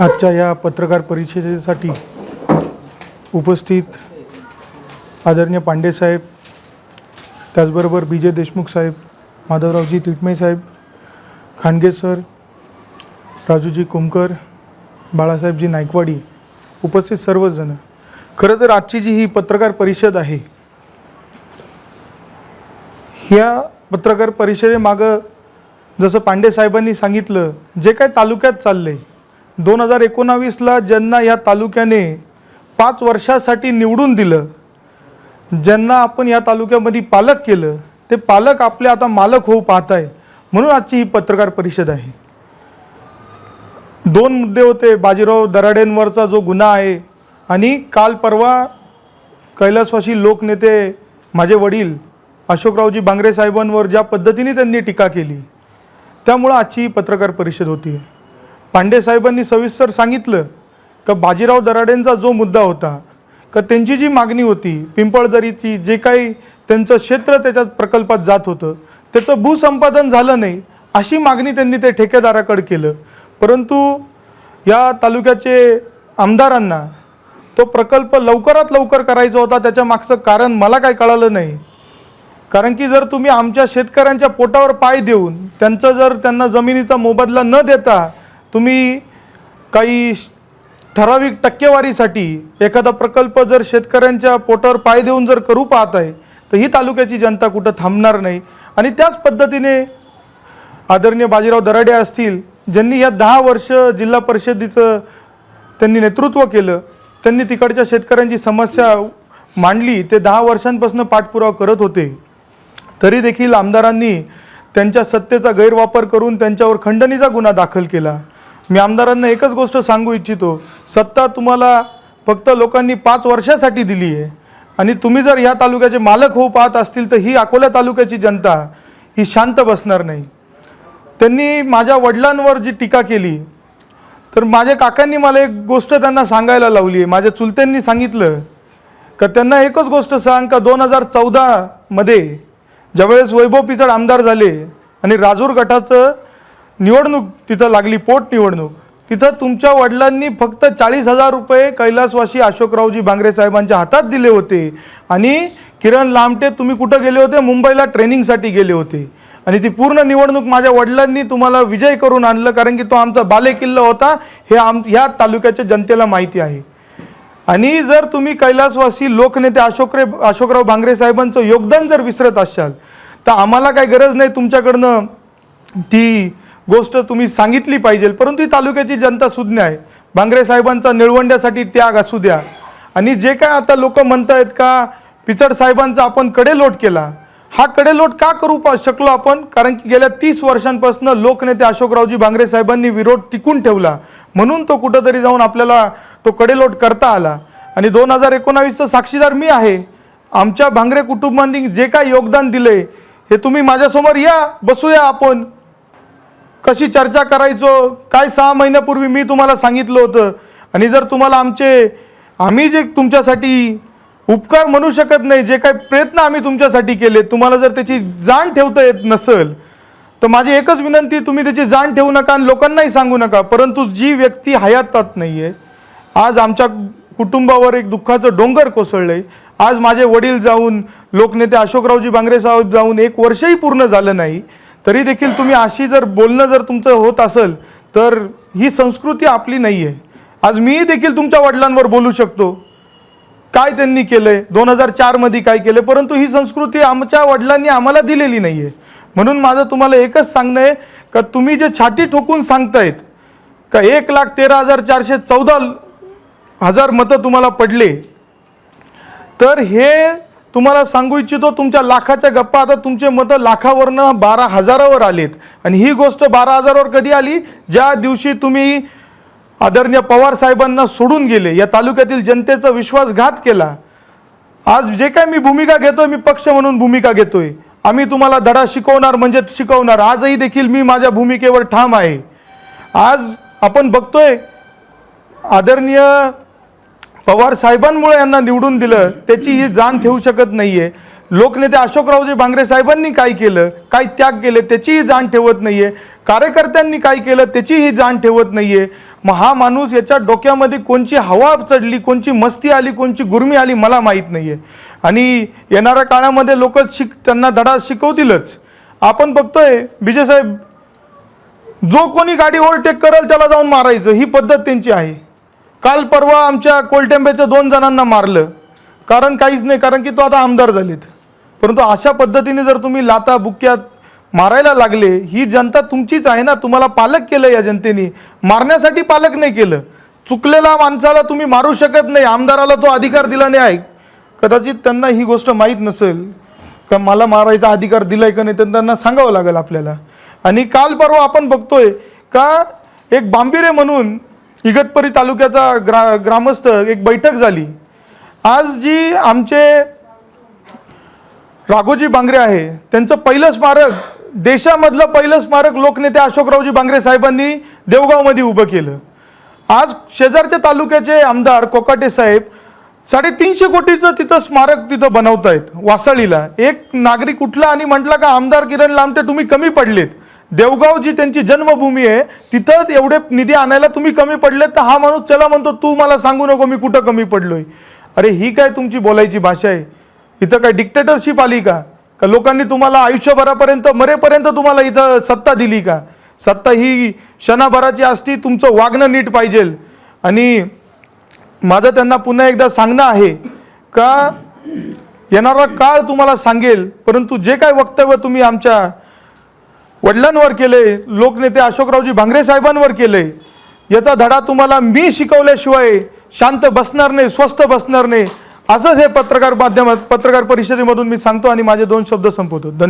आजच्या या पत्रकार परिषदेसाठी उपस्थित आदरणीय पांडे साहेब त्याचबरोबर बी जे देशमुख साहेब माधवरावजी तिटमे साहेब खांडगे सर राजूजी कुमकर बाळासाहेबजी नायकवाडी उपस्थित सर्वजण. खरं तर आजची जी ही पत्रकार परिषद आहे ह्या पत्रकार परिषदेमागं जसं पांडे साहेबांनी सांगितलं जे काय तालुक्यात चाललं आहे दोन हजार एकोणावीसला ज्यांना या तालुक्याने पाच वर्षासाठी निवडून दिलं ज्यांना आपण या तालुक्यामध्ये पालक केलं ते पालक आपले आता मालक होऊ पाहत आहे म्हणून आजची ही पत्रकार परिषद आहे. दोन मुद्दे होते बाजीराव दराडेंवरचा जो गुन्हा आहे आणि काल परवा कैलासवासी लोकनेते माझे वडील अशोकरावजी बांगरे साहेबांवर ज्या पद्धतीने त्यांनी टीका केली त्यामुळं आजची ही पत्रकार परिषद होती. पांडेसाहेबांनी सविस्तर सांगितलं का बाजीराव दराडेंचा जो मुद्दा होता का त्यांची जी मागणी होती पिंपळदरीची जे काही त्यांचं क्षेत्र त्याच्या प्रकल्पात जात होतं त्याचं भूसंपादन झालं नाही अशी मागणी त्यांनी ते ठेकेदाराकडे केलं. परंतु या तालुक्याचे आमदारांना तो प्रकल्प लवकरात लवकर करायचा होता त्याच्या मागचं कारण मला काय कळालं नाही. कारण की जर तुम्ही आमच्या शेतकऱ्यांच्या पोटावर पाय देऊन त्यांचं जर त्यांना जमिनीचा मोबदला न देता तुम्ही काही श- ठराविक टक्केवारीसाठी एखादा प्रकल्प जर शेतकऱ्यांच्या पोटावर पाय देऊन जर करू पाहत आहे तर ही तालुक्याची जनता कुठं थांबणार नाही. आणि त्याच पद्धतीने आदरणीय बाजीराव दराडे असतील ज्यांनी या दहा वर्ष जिल्हा परिषदेचं त्यांनी नेतृत्व केलं त्यांनी तिकडच्या शेतकऱ्यांची समस्या मांडली ते दहा वर्षांपासून पाठपुरावा करत होते. तरी देखील आमदारांनी त्यांच्या सत्तेचा गैरवापर करून त्यांच्यावर खंडणीचा गुन्हा दाखल केला. मी आमदारांना एकच गोष्ट सांगू इच्छितो. सत्ता तुम्हाला फक्त लोकांनी पाच वर्षासाठी दिली आहे. आणि तुम्ही जर ह्या तालुक्याचे मालक होऊ पाहत असतील तर ही अकोला तालुक्याची जनता ही शांत बसणार नाही. त्यांनी माझ्या वडिलांवर जी टीका केली तर माझ्या काकांनी मला एक गोष्ट त्यांना सांगायला लावली आहे. माझ्या चुलत्यांनी सांगितलं का त्यांना एकच गोष्ट सांग का दोन हजार चौदामध्ये ज्यावेळेस वैभव पिचड आमदार झाले आणि राजूर गटाचं निवडणूक तिथं लागली पोटनिवडणूक तिथं तुमच्या वडिलांनी फक्त चाळीस हजार रुपये कैलासवासी अशोकरावजी भांगरे साहेबांच्या हातात दिले होते. आणि किरण लामटे तुम्ही कुठं गेले होते? मुंबईला ट्रेनिंगसाठी गेले होते. आणि ती पूर्ण निवडणूक माझ्या वडिलांनी तुम्हाला विजय करून आणलं कारण की तो आमचा बालेकिल्ला होता. हे आम ह्या तालुक्याच्या जनतेला माहिती आहे. आणि जर तुम्ही कैलासवासी लोकनेते अशोकरे अशोकराव भांगरे साहेबांचं योगदान जर विसरत असाल तर आम्हाला काही गरज नाही तुमच्याकडनं ती गोष्ट तुम्ही सांगितली पाहिजे परंतु ही तालुक्याची जनता सुज्ञ आहे. भांगरे साहेबांचा निळवंड्यासाठी त्याग असू द्या. आणि जे काय आता लोक म्हणतायत का पिचड साहेबांचा आपण कडेलोट केला. हा कडेलोट का करू पा शकलो आपण? कारण की गेल्या तीस वर्षांपासून लोकनेते अशोकरावजी भांगरे साहेबांनी विरोध टिकून ठेवला. म्हणून तो कुठंतरी जाऊन आपल्याला तो कडेलोट करता आला. आणि दोन हजार एकोणावीसचा साक्षीदार मी आहे. आमच्या भांगरे कुटुंबांनी जे काय योगदान दिले हे तुम्ही माझ्यासमोर या बसूया आपण. कशी चर्चा करायचो? काय सहा महिन्यापूर्वी मी तुम्हाला सांगितलं होतं. आणि जर तुम्हाला आमचे आम्ही जे तुमच्यासाठी उपकार म्हणू शकत नाही जे काही प्रयत्न आम्ही तुमच्यासाठी केले तुम्हाला जर त्याची जाण ठेवता येत नसेल तर माझी एकच विनंती तुम्ही त्याची जाण ठेवू नका आणि लोकांनाही सांगू नका परंतु जी व्यक्ती हयातात नाही आहे आज आमच्या कुटुंबावर एक दुःखाचं डोंगर कोसळलंय. आज माझे वडील जाऊन लोकनेते अशोकरावजी बांगरे साहेब जाऊन एक वर्षही पूर्ण झालं नाही. तरी देखील तुम्ही अशी जर बोलणं जर तुमचं होत असेल तर ही संस्कृती आपली नाही आहे आज मी देखील तुमच्या वडिलांवर बोलू शकतो. काय त्यांनी केलं आहे दोन हजार चारमध्ये काय केलं परंतु ही संस्कृती आमच्या वडिलांनी आम्हाला दिलेली नाही आहे म्हणून माझं तुम्हाला एकच सांगणं आहे का तुम्ही जे छाती ठोकून सांगतायत का एक लाख तेरा हजार चारशे चौदा हजार मतं तुम्हाला पडले तर हे तुम्हाला सांगू इच्छितो तुमच्या लाखाच्या गप्पा आता तुमचे मतं लाखावरनं बारा हजारावर आलेत. आणि ही गोष्ट बारा हजारावर कधी आली? ज्या दिवशी तुम्ही आदरणीय पवार साहेबांना सोडून गेले या तालुक्यातील जनतेचा विश्वासघात केला. आज जे काय मी भूमिका घेतोय मी पक्ष म्हणून भूमिका घेतोय. आम्ही तुम्हाला धडा शिकवणार म्हणजे शिकवणार. आजही देखील मी माझ्या भूमिकेवर ठाम आहे. आज आपण बघतोय आदरणीय पवार साहेबांमुळे यांना निवडून दिलं त्याची ही जाण ठेवू शकत नाहीये. लोकनेते अशोकरावजी भांगरे साहेबांनी काय केलं काय त्याग केले त्याचीही जाण ठेवत नाहीये. कार्यकर्त्यांनी काय केलं त्याचीही जाण ठेवत नाहीये. मग हा माणूस याच्या डोक्यामध्ये कोणची हवा चढली कोणची मस्ती आली कोणची गुरमी आली मला माहीत नाही आहे आणि येणाऱ्या काळामध्ये लोक शिक त्यांना धडा शिकवतीलच. आपण बघतोय विजयसाहेब जो कोणी गाडी ओव्हरटेक करेल त्याला जाऊन मारायचं ही पद्धत त्यांची आहे. काल परवा आमच्या कोलटेंब्याच्या दोन जणांना मारलं. कारण काहीच नाही कारण की तो आता आमदार झालेत. परंतु अशा पद्धतीने जर तुम्ही लाता बुक्यात मारायला लागले ही जनता तुमचीच आहे ना? तुम्हाला पालक केलं या जनतेने. मारण्यासाठी पालक नाही केलं. चुकलेल्या माणसाला तुम्ही मारू शकत नाही. आमदाराला तो अधिकार दिला नाही. आहे कदाचित त्यांना ही गोष्ट माहीत नसेल. का मला मारायचा अधिकार दिलाय का नाही तर त्यांना सांगावं लागेल आपल्याला. आणि काल परवा आपण बघतोय का एक बांबिरे म्हणून इगतपरी तालुक्याचा ग्रा ग्रामस्थ एक बैठक झाली. आज जी आमचे राघोजी बांगरे आहे त्यांचं पहिलं स्मारक देशामधलं पहिलं स्मारक लोकनेते अशोकरावजी बांगरे साहेबांनी देवगावमध्ये उभं केलं. आज शेजारच्या तालुक्याचे आमदार कोकाटे साहेब साडेतीनशे कोटीचं तिथं स्मारक तिथं बनवतायत वासाळीला. एक नागरिक उठला आणि म्हटला का आमदार किरण लांबटे तुम्ही कमी पडलेत. देवगाव जी त्यांची जन्मभूमी आहे. तिथं एवढे निधी आणायला तुम्ही कमी पडले तर हा माणूस त्याला म्हणतो तू मला सांगू नको मी कुठं कमी पडलोय. अरे ही काय तुमची बोलायची भाषा आहे? इथं काय डिक्टेटरशिप आली का? का लोकांनी तुम्हाला आयुष्यभरापर्यंत मरेपर्यंत तुम्हाला इथं सत्ता दिली का? सत्ता ही क्षणाभराची असती तुमचं वागणं नीट पाहिजे. आणि माझं त्यांना पुन्हा एकदा सांगणं आहे का येणारा काळ तुम्हाला सांगेल परंतु जे काय वक्तव्य तुम्ही आमच्या वडिलांवर केले लोकनेते अशोकरावजी भांगरे साहेबांवर केले. याचा धडा तुम्हाला मी शिकवल्याशिवाय शांत बसणार नाही स्वस्थ बसणार नाही असंच हे पत्रकार माध्यमात पत्रकार परिषदेमधून मी सांगतो आणि माझे दोन शब्द संपवतो. धन्यवाद.